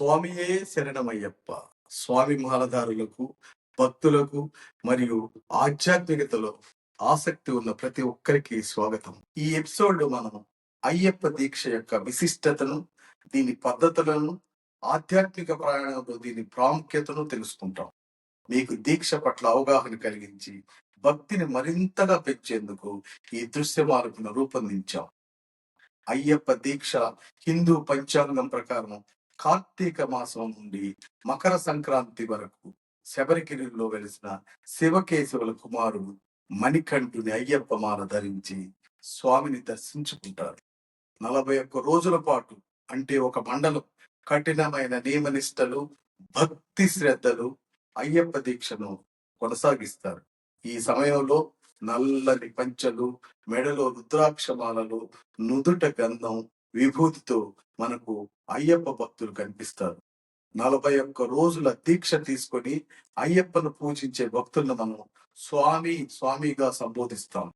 స్వామియే శరణమయ్యప్ప. స్వామి మాలదారులకు భక్తులకు మరియు ఆధ్యాత్మికతలో ఆసక్తి ఉన్న ప్రతి ఒక్కరికి స్వాగతం. ఈ ఎపిసోడ్ మనం అయ్యప్ప దీక్ష యొక్క విశిష్టతను దీని పద్ధతులను ఆధ్యాత్మిక ప్రయాణంలో దీని ప్రాముఖ్యతను తెలుసుకుంటాం. మీకు దీక్ష పట్ల అవగాహన కలిగించి భక్తిని మరింతగా పెంచేందుకు ఈ దృశ్యమార్గను రూపొందించాం. అయ్యప్ప దీక్ష హిందూ పంచాంగం ప్రకారం కార్తీక మాసం నుండి మకర సంక్రాంతి వరకు శబరిగిరిలో వెలిసిన శివకేశవుల కుమారుడు మణికంఠుని అయ్యప్ప మాల ధరించి స్వామిని దర్శించుకుంటారు. నలభై ఒక్క రోజుల పాటు అంటే ఒక మండలం కఠినమైన నియమనిష్టలు భక్తి శ్రద్ధలు అయ్యప్ప దీక్షను కొనసాగిస్తారు. ఈ సమయంలో నల్లని పంచలు మెడలో రుద్రాక్షమాలలు నుదుట గంధం విభూతితో మనకు అయ్యప్ప భక్తులు కనిపిస్తారు. నలభై ఒక్క రోజుల దీక్ష తీసుకొని అయ్యప్పను పూజించే భక్తులను మనం స్వామి స్వామిగా సంబోధిస్తాం.